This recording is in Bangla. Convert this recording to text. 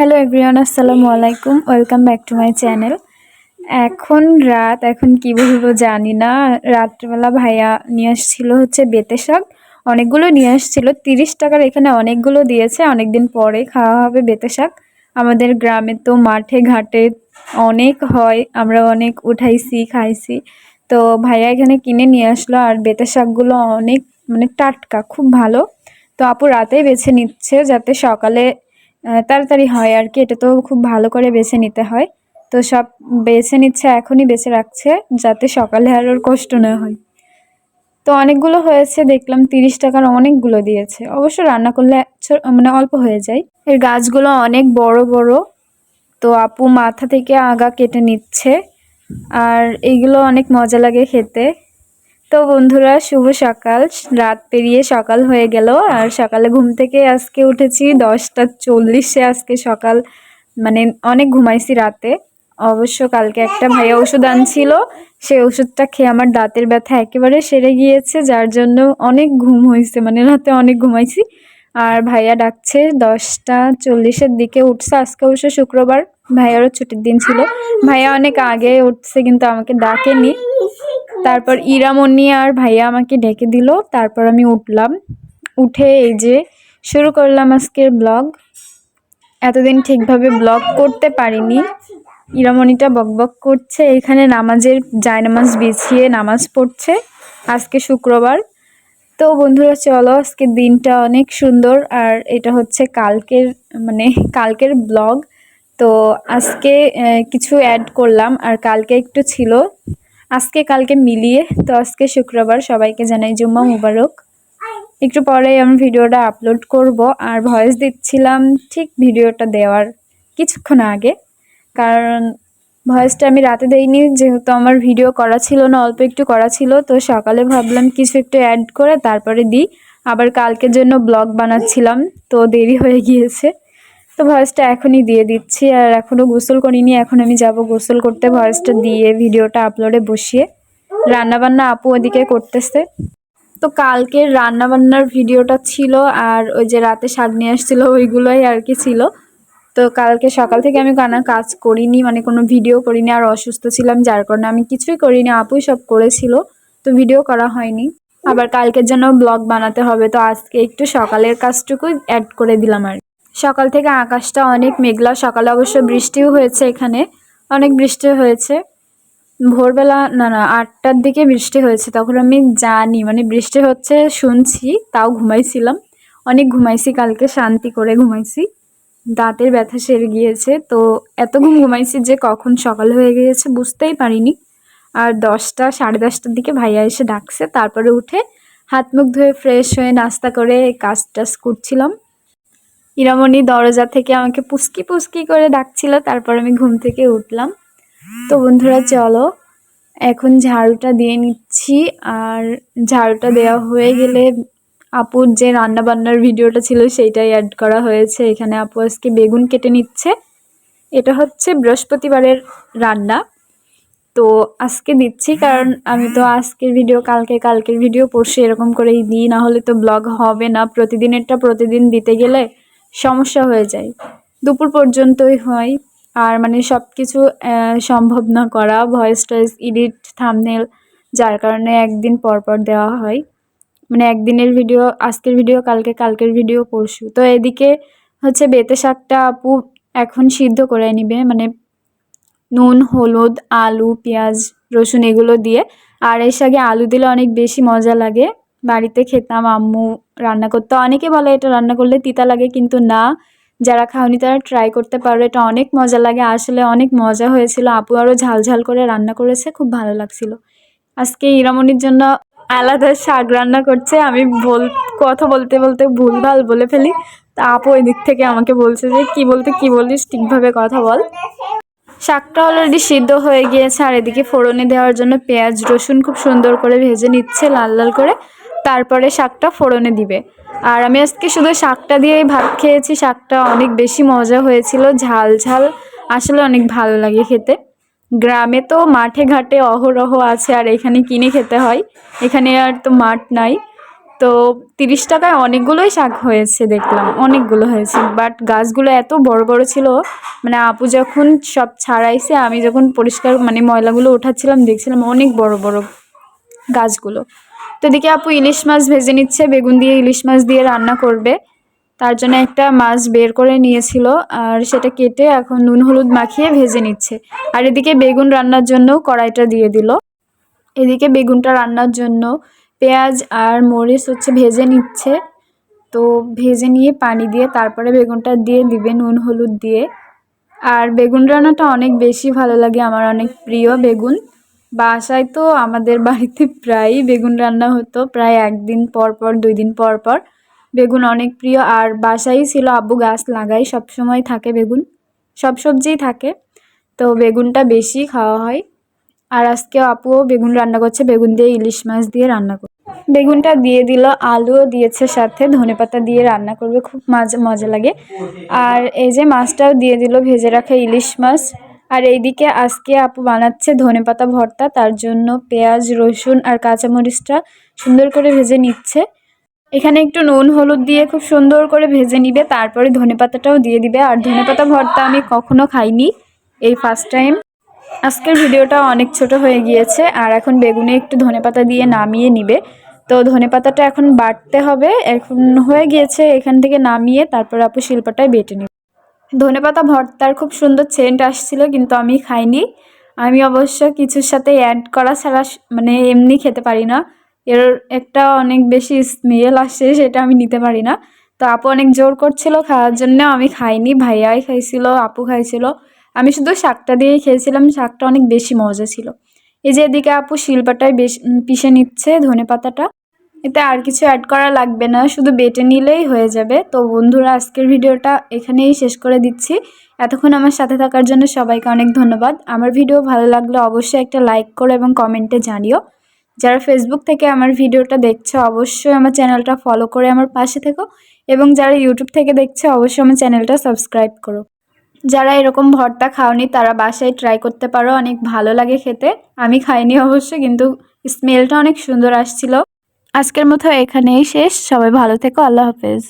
হ্যালো এভরিওয়ান আসসালামু আলাইকুম welcome back to my channel এখন রাত, এখন কি বলব জানি না। রাত্রিবেলা ভাইয়া নিয়ে আসছিল হচ্ছে বেতে শাক। অনেকগুলো নিয়ে আসছিল। তিরিশ টাকার এখানে অনেকগুলো দিয়েছে। অনেকদিন পরে খাওয়া হবে বেতে শাক। আমাদের গ্রামে তো মাঠে, ঘাটে অনেক হয়। আমরা অনেক উঠাইছি, খাইছি। তো ভাইয়া এখানে কিনে নিয়ে আসলো আর বেতে শাকগুলো অনেক মানে টাটকা, খুব ভালো। তো আপু রাতেই বেছে নিচ্ছে যাতে সকালে তাড়াতাড়ি হয় আর কি। এটা তো খুব ভালো করে বেছে নিতে হয়। তো সব বেছে নিচ্ছে, এখনই বেছে রাখছে, যাতে সকালে আর ওর কষ্ট না হয়। তো অনেকগুলো হয়েছে, দেখলাম তিরিশ টাকার অনেকগুলো দিয়েছে। অবশ্য রান্না করলে মানে অল্প হয়ে যায়। এর গাছগুলো অনেক বড় বড়। তো আপু মাথা থেকে আগা কেটে নিচ্ছে। আর এইগুলো অনেক মজা লাগে খেতে। তো বন্ধুরা, শুভ সকাল। রাত পেরিয়ে সকাল হয়ে গেল, আর সকালে ঘুম থেকে আজকে উঠেছি দশটা চল্লিশে। আজকে সকাল মানে অনেক ঘুমাইছি রাতে। অবশ্য কালকে একটা ভাইয়া ওষুধ আনছিল সেই ওষুধটা খেয়ে আমার দাঁতের ব্যথা একেবারে সেরে গিয়েছে, যার জন্য অনেক ঘুম হয়েছে মানে রাতে অনেক ঘুমাইছি। আর ভাইয়া ডাকছে, দশটা চল্লিশের দিকে উঠছে। আজকে অবশ্য শুক্রবার, ভাইয়ারও ছুটির দিন ছিল। ভাইয়া অনেক আগে উঠছে, কিন্তু আমাকে ডাকেনি। তারপর ইরামণি আর ভাইয়া আমাকে ডেকে দিল। তারপর আমি উঠলাম। উঠে এই যে শুরু করলাম আজকের ব্লগ। এতদিন ঠিকভাবে ব্লগ করতে পারিনি। ইরামণিটা বকবক করছে। এখানে নামাজের জায়নামাজ বিছিয়ে নামাজ পড়ছে আজকে শুক্রবার। তো বন্ধুরা চলো আজকে দিনটা অনেক সুন্দর। আর এটা হচ্ছে কালকের মানে কালকের ব্লগ। তো আজকে কিছু অ্যাড করলাম। আর কালকে একটু ছিল আজকে, কালকে মিলিয়ে, তো আজকে শুক্রবার, সবাইকে জানাই জুম্মা মুবারক। একটু পরেই আমি ভিডিওটা আপলোড করব, আর ভয়েস দিচ্ছিলাম ঠিক ভিডিওটা দেওয়ার কিছুক্ষণ আগে। কারণ ভয়েসটা আমি রাতে দেইনি, যেহেতু আমার ভিডিও করা ছিল না, অল্প একটু করা ছিল, তো সকালে ভাবলাম কিছু একটু অ্যাড করে তারপরে দিই। আবার কালকের জন্য ব্লগ বানাচ্ছিলাম, তো দেরি হয়ে গিয়েছে। তো ভয়েসটা এখনই দিয়ে দিচ্ছি আর এখনও গোসল করিনি, এখন আমি যাব গোসল করতে। ভয়েসটা দিয়ে ভিডিওটা আপলোডে বসিয়ে। রান্নাবান্না আপু ওদিকে করতেছে। তো কালকের রান্নাবান্নার ভিডিওটা ছিল আর ওই যে রাতে শাক নিয়ে আসছিল, ওইগুলোই আর কি ছিল। তো কালকে সকাল থেকে আমি কানা কাজ করিনি মানে কোনো ভিডিও করিনি আর অসুস্থ ছিলাম, যার কারণে আমি কিছুই করিনি। আপুই সব করেছিল, তো ভিডিও করা হয়নি। আবার কালকের জন্য ব্লগ বানাতে হবে, তো আজকে একটু সকালের কাজটুকু অ্যাড করে দিলাম আর। সকাল থেকে আকাশটা অনেক মেঘলা। সকালে অবশ্য বৃষ্টিও হয়েছে এখানে। অনেক বৃষ্টি হয়েছে। ভোরবেলা, না না, আটটার দিকে বৃষ্টি হয়েছে। তখন আমি জানি মানে বৃষ্টি হচ্ছে, শুনছি, তাও ঘুমাইছিলাম। অনেক ঘুমাইছি, কালকে শান্তি করে ঘুমাইছি। দাঁতের ব্যথা সেরে গিয়েছে। তো এত ঘুম ঘুমাইছি যে কখন সকাল হয়ে গিয়েছে বুঝতেই পারিনি। আর দশটা, সাড়ে দশটার দিকে ভাইয়া এসে ডাকছে। তারপরে উঠে হাত মুখ ধুয়ে ফ্রেশ হয়ে নাস্তা করে কাজ টাজ করছিলাম। ইরামণি দরজা থেকে আমাকে পুস্কি পুস্কি করে ডাকছিল, তারপর আমি ঘুম থেকে উঠলাম। তো বন্ধুরা, চলো, এখন ঝাড়ুটা দিয়ে নিচ্ছি, আর ঝাড়ুটা দেওয়া হয়ে গেলে আপুর যে রান্না বান্নার ভিডিওটা ছিল সেইটাই অ্যাড করা হয়েছে। এখানে আপু আজকে বেগুন কেটে নিচ্ছে। এটা হচ্ছে বৃহস্পতিবারের রান্না। তো আজকে দিচ্ছি, কারণ আমি তো আজকের ভিডিও, কালকে কালকের ভিডিও পরশু এরকম করেই দিই না হলে তো ব্লগ হবে না। প্রতিদিনেরটা প্রতিদিন দিতে গেলে সমস্যা হয়ে যায়। দুপুর পর্যন্তই হয় আর মানে সব কিছু সম্ভব না করা। ভয়েস টয়েস এডিট থামনেল যার কারণে একদিন পর পর দেওয়া হয়। মানে একদিনের ভিডিও আজকের ভিডিও কালকে, কালকের ভিডিও পরশু। তো এদিকে হচ্ছে বেতে শাকটা আপু এখন সিদ্ধ করে নিবে। মানে নুন, হলুদ, আলু, পেঁয়াজ, রসুন এগুলো দিয়ে। আর এর সাথে আলু দিলে অনেক বেশি মজা লাগে। বাড়িতে খেতাম, আম্মু রান্না করতো। অনেকে বলে এটা রান্না করলে তিতা লাগে, কিন্তু না। যারা খাওনি তারা ট্রাই করতে পারো এটা অনেক মজা লাগে। আসলে অনেক মজা হয়েছিল। আপু আরও ঝাল ঝাল করে রান্না করেছে। খুব ভালো লাগছিল। আজকে ইরামনির জন্য আলাদা শাক রান্না করছে। আমি বল কথা বলতে বলতে ভুলভাল বলে ফেলি। তা আপু ওই দিক থেকে আমাকে বলছে যে, কি বলতে কি বলিস? ঠিকভাবে কথা বল। শাকটা অলরেডি সিদ্ধ হয়ে গিয়েছে। আর এদিকে ফোড়নে দেওয়ার জন্য পেঁয়াজ, রসুন খুব সুন্দর করে ভেজে নিচ্ছে লাল লাল করে। তারপরে শাকটা ফোড়নে দিবে। আর আমি আজকে শুধু শাকটা দিয়েই ভাত খেয়েছি, শাকটা অনেক বেশি মজা হয়েছিল, ঝাল ঝাল, আসলে অনেক ভালো লাগে খেতে। গ্রামে তো মাঠে ঘাটে অহরহ আছে, আর এখানে কিনে খেতে হয়। এখানে আর তো মাঠ নাই। তো তিরিশ টাকায় অনেকগুলোই শাক হয়েছে দেখলাম, অনেকগুলো হয়েছে। বাট গাছগুলো এত বড় বড় ছিল মানে আপু যখন সব ছাড়াইছে, আমি যখন পরিষ্কার মানে ময়লাগুলো উঠাচ্ছিলাম দেখছিলাম অনেক বড় বড় গাছগুলো। তো এদিকে আপু ইলিশ মাছ ভেজে নিচ্ছে, বেগুন দিয়ে ইলিশ মাছ দিয়ে রান্না করবে। তার জন্য একটা মাছ বের করে নিয়েছিল, আর সেটা কেটে এখন নুন হলুদ মাখিয়ে ভেজে নিচ্ছে। আর এদিকে বেগুন রান্নার জন্য কড়াইটা দিয়ে দিল। এদিকে বেগুনটা রান্নার জন্য পেঁয়াজ আর মরিচ হচ্ছে ভেজে নিচ্ছে। তো ভেজে নিয়ে পানি দিয়ে তারপরে বেগুনটা দিয়ে দিবে নুন হলুদ দিয়ে। আর বেগুন রান্নাটা অনেক বেশি ভালো লাগে, আমার অনেক প্রিয় বেগুন। বাসায় তো আমাদের বাড়িতে প্রায়ই বেগুন রান্না হতো। প্রায় একদিন পর পর, দুই দিন পর পর বেগুন অনেক প্রিয়। আর বাসায় ছিল আব্বু গাছ লাগাই সব সময় থাকে বেগুন। সব সবজিই থাকে। তো বেগুনটা বেশি খাওয়া হয়। আর আজকে আপুও বেগুন রান্না করছে, বেগুন দিয়ে ইলিশ মাছ দিয়ে রান্না করবে বেগুনটা দিয়ে দিল, আলুও দিয়েছে সাথে ধনেপাতা দিয়ে রান্না করবে, খুব মজা মজা লাগে। আর এই যে মাছটাও দিয়ে দিল, ভেজে রাখা ইলিশ মাছ। আর এইদিকে আজকে আপু বানাচ্ছে ধনেপাতা ভর্তা, তার জন্য পেঁয়াজ, রসুন আর কাঁচামরিচটা সুন্দর করে ভেজে নিচ্ছে। এখানে একটু নুন, হলুদ দিয়ে খুব সুন্দর করে ভেজে নিবে, তারপরে ধনেপাতাটাও দিয়ে দিবে। আর ধনেপাতা ভর্তা আমি কখনো খাইনি এই ফার্স্ট টাইম আজকের ভিডিওটা অনেক ছোট হয়ে গিয়েছে, আর এখন বেগুনে একটু ধনেপাতা দিয়ে নামিয়ে নিবে। তো ধনেপাতাটা এখন বাটতে হবে, এখন হয়ে গিয়েছে এখান থেকে নামিয়ে, তারপর আপু শিল্পটায় বেটে নিবে। ধনেপাতা ভর্তার খুব সুন্দর সেন্ট আসছিল, কিন্তু আমি খাইনি। আমি অবশ্য কিছুর সাথে অ্যাড করা ছাড়া মানে এমনি খেতে পারি না। এর একটা অনেক বেশি স্মেল আসে, সেটা আমি নিতে পারি না। তো আপু অনেক জোর করছিল, খাওয়ার জন্য আমি খাইনি। ভাইয়াই খাইছিল, আপু খাইছিল। আমি শুধু শাকটা দিয়েই খেয়েছিলাম, শাকটা অনেক বেশি মজা ছিল। এই যে এদিকে আপু শিল্পাটায় বেশ পিষে নিচ্ছে ধনে পাতাটা এতে আর কিছু অ্যাড করা লাগবে না, শুধু বেটে নিলেই হয়ে যাবে। তো বন্ধুরা, আজকের ভিডিওটা এখানেই শেষ করে দিচ্ছি। এতক্ষণ আমার সাথে থাকার জন্য সবাইকে অনেক ধন্যবাদ। আমার ভিডিও ভালো লাগলে অবশ্যই একটা লাইক করো এবং কমেন্টে জানিও। যারা ফেসবুক থেকে আমার ভিডিওটা দেখছ, অবশ্যই আমার চ্যানেলটা ফলো করে আমার পাশে থেকো এবং যারা ইউটিউব থেকে দেখছ, অবশ্যই আমার চ্যানেলটা সাবস্ক্রাইব করো। যারা এরকম ভর্তা খাওনি, তারা বাসায় ট্রাই করতে পারো, অনেক ভালো লাগে খেতে। আমি খাইনি অবশ্য, কিন্তু স্মেলটা অনেক সুন্দর আসছিল। আজকের মতো এখানেই শেষ। সবাই ভালো থেকো আল্লাহ হাফেজ।